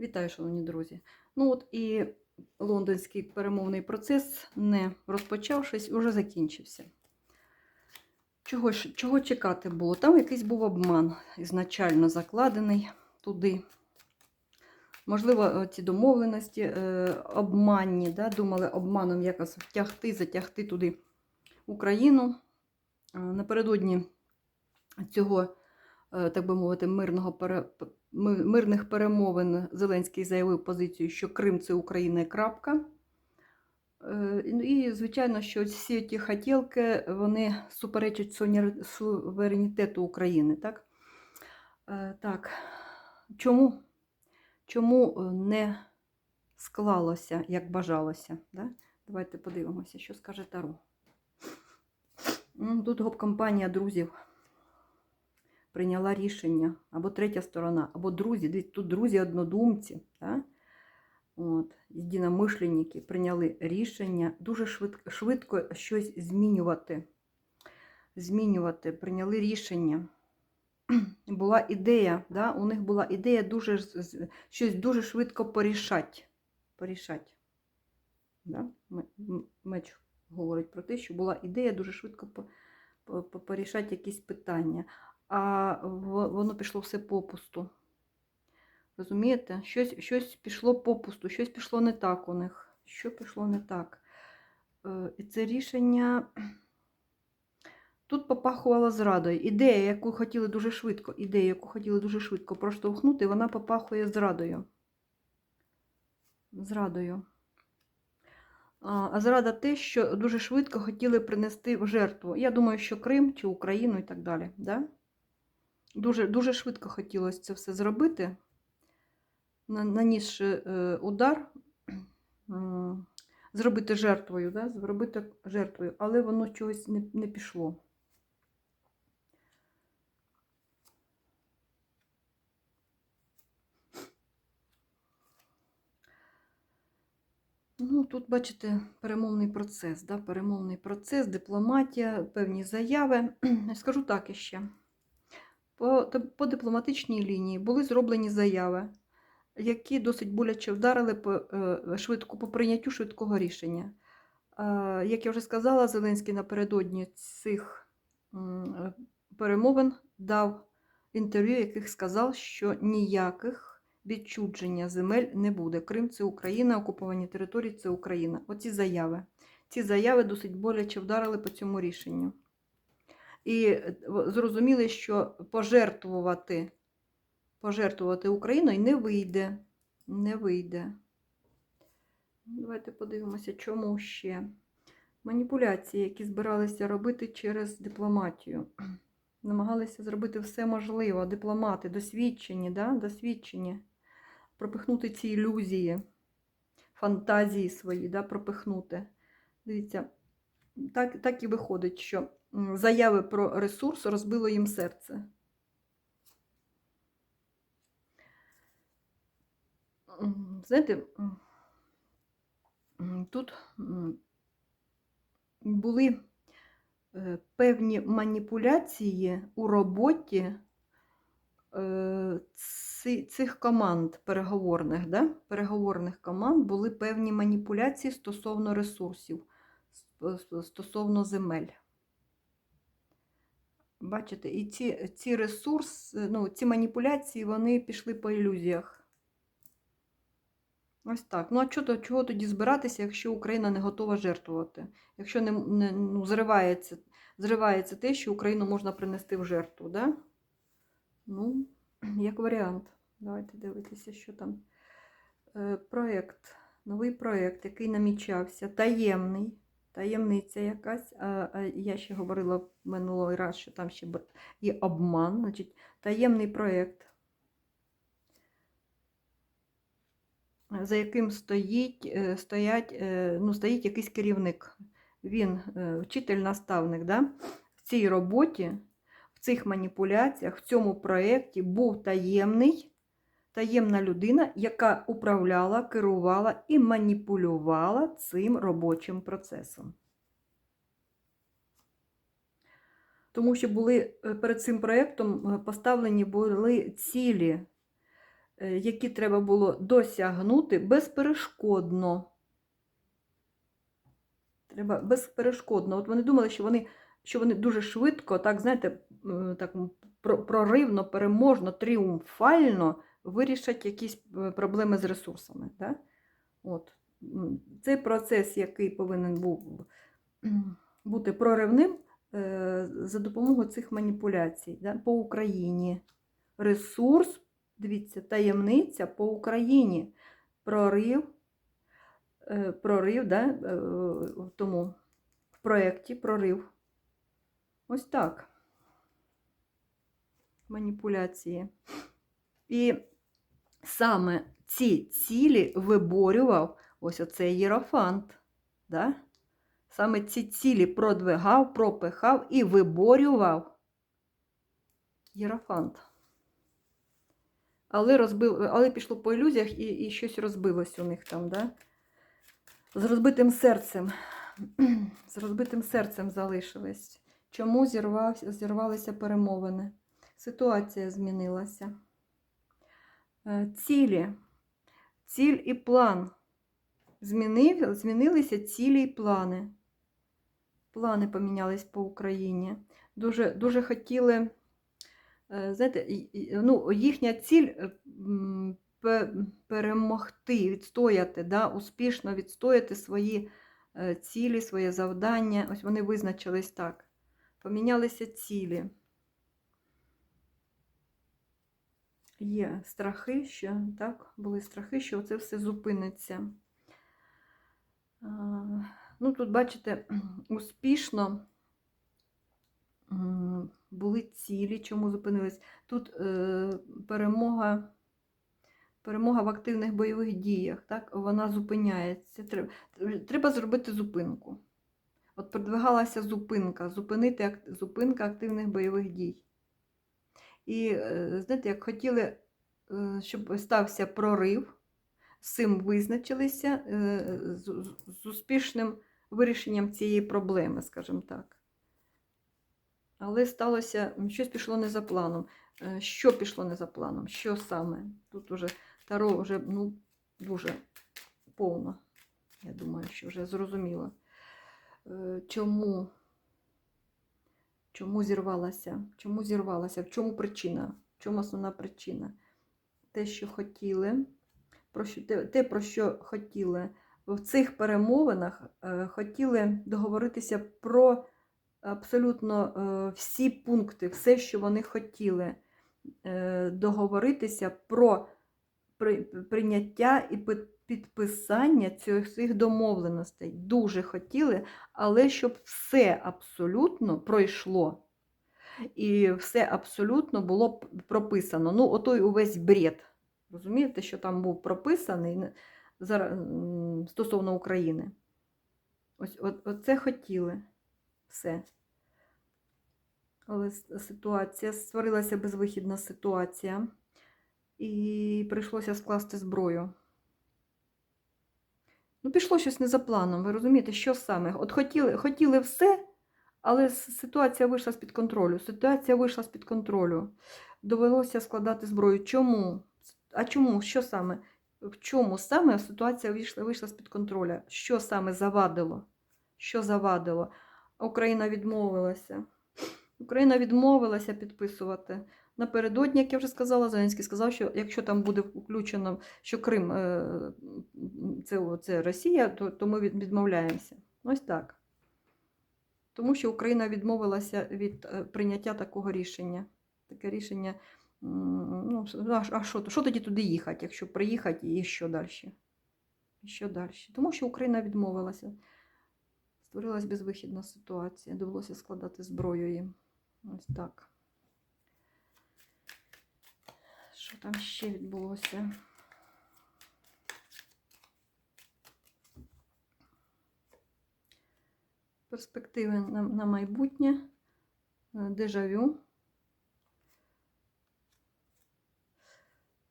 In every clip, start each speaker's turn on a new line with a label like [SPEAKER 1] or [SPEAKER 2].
[SPEAKER 1] Вітаю, шановні друзі. Ну от і лондонський перемовний процес, не розпочавшись, уже закінчився. Чого, чого чекати було? Там якийсь був обман ізначально закладений туди. Можливо, е, ці домовленості е, обманні, да, думали обманом якось втягти, затягти туди Україну. Е, Напередодні цього, е, так би мовити, мирного мирних перемовин Зеленський заявив позицію, що Крим це Україна і крапка. Е, І, звичайно, що всі ті хотілки вони суперечать суверенітету України. Так? Е, так. Чому? Чому е, не склалося, як бажалося? Да? Давайте подивимося, що скаже Таро. Тут гоп-компанія друзів прийняла рішення, або третя сторона, або друзі, тут друзі-однодумці, да? От, єдиномишленники прийняли рішення дуже швидко, швидко щось змінювати. Змінювати, прийняли рішення. Була ідея, да? у них була ідея дуже, щось дуже швидко порішати. порішати. Да? Меч говорить про те, що була ідея дуже швидко по- по- по- порішати якісь питання, а воно пішло все попусту. Розумієте? Щось, щось пішло попусту, щось пішло не так у них. Що пішло не так? Е, І це рішення тут попахувало зрадою. Ідея, яку хотіли дуже швидко, ідея, яку хотіли дуже швидко проштовхнути, вона попахує зрадою. Зрадою. А зрада те, що дуже швидко хотіли принести в жертву. Я думаю, що Крим чи Україну і так далі. Да? Дуже, дуже швидко хотілося це все зробити, на- нанісши е, удар, зробити жертвою, да? зробити жертвою, але воно чогось не, не пішло. Ну, тут, бачите, перемовний процес, да? перемовний процес, дипломатія, певні заяви. Скажу так іще. По, по дипломатичній лінії були зроблені заяви, які досить боляче вдарили по, е, швидко, по прийняттю швидкого рішення. Е, Як я вже сказала, Зеленський напередодні цих е, перемовин дав інтерв'ю, яких сказав, що ніяких відчудження земель не буде. Крим це Україна, окуповані території це Україна. Оці заяви. Ці заяви досить боляче вдарили по цьому рішенню. І е, зрозуміли, що пожертвувати, пожертвувати Україною не вийде. Не вийде. Давайте подивимося, чому ще. Маніпуляції, які збиралися робити через дипломатію. Намагалися зробити все можливе. Дипломати, досвідчені, да? досвідчені. Пропихнути ці ілюзії, фантазії свої, да? пропихнути. Дивіться, так, так і виходить, що заяви про ресурс розбило їм серце. Знаєте, тут були е, певні маніпуляції у роботі е, цих команд переговорних, да? переговорних команд були певні маніпуляції стосовно ресурсів, стосовно земель. Бачите, і ці, ці ресурси, ну, ці маніпуляції, вони пішли по ілюзіях. Ось так. Ну, а чого, чого тоді збиратися, якщо Україна не готова жертвувати? Якщо не, не ну, зривається, зривається те, що Україну можна принести в жертву, да? Ну, як варіант. Давайте дивитися, що там. Е, проєкт, новий проєкт, який намічався, таємний, таємниця якась. Я ще говорила минулий раз, що там ще є обман, значить, таємний проєкт. за яким стоїть, е, стоять, е, ну, стоїть якийсь керівник. Він е, вчитель-наставник. Да? В цій роботі, в цих маніпуляціях, в цьому проєкті був таємний, таємна людина, яка управляла, керувала і маніпулювала цим робочим процесом. Тому що були е, перед цим проєктом е, поставлені були цілі е, які треба було досягнути безперешкодно. Треба безперешкодно. От вони думали, що вони, що вони дуже швидко, так, знаєте, так проривно, переможно, тріумфально вирішать якісь е, проблеми з ресурсами. Да? От. Цей процес, який повинен був бути проривним е, за допомогою цих маніпуляцій да? по Україні. Ресурс, дивіться, таємниця по Україні. Прорив, е, прорив да? в тому проєкті прорив. Ось так. Маніпуляції. І саме ці цілі виборював ось оцей єрофант. Да? Саме ці цілі продвигав, пропихав і виборював єрофант. Але, розбив, але пішло по ілюзіях і, і щось розбилось у них там, да? З розбитим серцем. З розбитим серцем залишились. Чому зірвався, зірвалися перемовини? Ситуація змінилася. Е, Цілі. Ціль і план. Змінив, змінилися цілі і плани. Плани помінялись по Україні. Дуже, дуже хотіли, е, знаєте, ну, їхня ціль е, перемогти, відстояти, да, успішно відстояти свої цілі, своє завдання. Ось вони визначились так. Помінялися цілі. Є страхи, що так, були страхи, що це все зупиниться. Ну, тут, бачите, успішно були цілі, чому зупинились. Тут е, перемога, перемога в активних бойових діях, так? вона зупиняється. Треба, треба зробити зупинку. От продвигалася зупинка, зупинити зупинка активних бойових дій. І, е, знаєте, як хотіли, е, щоб стався прорив, з цим визначилися е, з, успішним вирішенням цієї проблеми, скажімо так. Але сталося, щось пішло не за планом. Що пішло не за планом? Що саме? Тут уже Таро вже ну, дуже повно. Я думаю, що вже зрозуміло. Чому? Чому зірвалася? Чому зірвалася? В чому причина? В чому основна причина? Те, що хотіли, про що, те, про що хотіли в цих перемовинах, е, хотіли договоритися про абсолютно е, всі пункти, все, що вони хотіли е, договоритися про при- прийняття і пи- підписання цих домовленостей. Дуже хотіли, але щоб все абсолютно пройшло. І все абсолютно було прописано. Ну, отой увесь бред. Розумієте, що там був прописаний стосовно України. Ось оце хотіли все. Але ситуація, створилася безвихідна ситуація, і прийшлося скласти зброю. Ну, пішло щось не за планом, ви розумієте, що саме? От хотіли, хотіли все, але ситуація вийшла з-під контролю. Ситуація вийшла з-під контролю. Довелося складати зброю. Чому? А чому? Що саме? В чому саме ситуація вийшла, вийшла з-під контролю? Що саме завадило? Що завадило? Україна відмовилася. Україна відмовилася підписувати. Напередодні, як я вже сказала, Зеленський сказав, що якщо там буде включено, що Крим е, це, це Росія, то, то ми відмовляємося. Ось так. Тому що Україна відмовилася від е, прийняття такого рішення. Таке рішення, ну, а що, що тоді туди їхати, якщо приїхати і що далі? І що далі? Тому що Україна відмовилася. Створилась безвихідна ситуація, довелося складати зброю їм. Ось так. Що там ще відбулося? Перспективи на, на майбутнє, е, дежавю.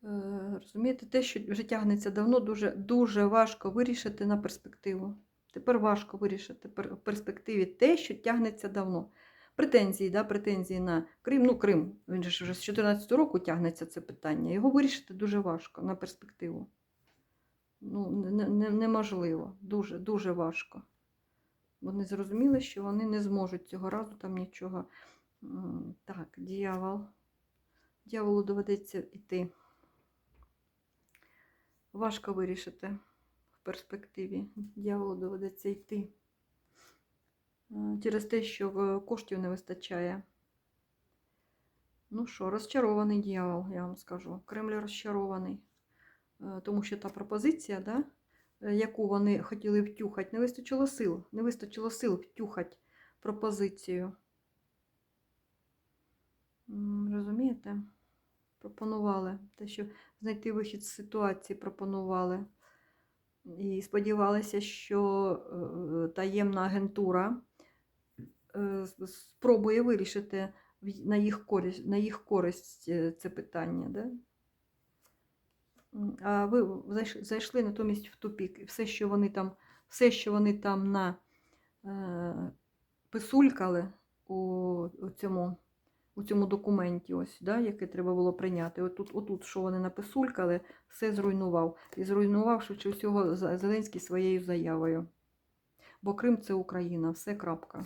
[SPEAKER 1] Е, Розумієте, те, що вже тягнеться давно, дуже, дуже важко вирішити на перспективу. Тепер важко вирішити в перспективі те, що тягнеться давно. Претензії, да, претензії на Крим. Ну, Крим, він же вже з 14 року тягнеться це питання. Його вирішити дуже важко на перспективу. Ну, не- не- неможливо, дуже, дуже важко. Вони зрозуміли, що вони не зможуть цього разу там нічого. Так, дьявол. Дьяволу доведеться йти. Важко вирішити в перспективі. Дьяволу доведеться йти. Через те, що е, коштів не вистачає. Ну що, розчарований дьявол, я вам скажу. Кремль розчарований. Е, Тому що та пропозиція, да, е, яку вони хотіли втюхати, не вистачило сил. Не вистачило сил втюхати пропозицію. Розумієте? Пропонували. Те, що знайти вихід з ситуації пропонували. І сподівалися, що таємна агентура спробує вирішити на їх користь, на їх користь е, це питання. Да? А ви зайшли натомість в тупік. І все, що вони там, все, що вони там на е, писулькали у, у цьому у цьому документі, ось, да, яке треба було прийняти. Отут, отут, що вони написулькали, все зруйнував. І зруйнував швидше всього Зеленський своєю заявою. Бо Крим це Україна, все крапка.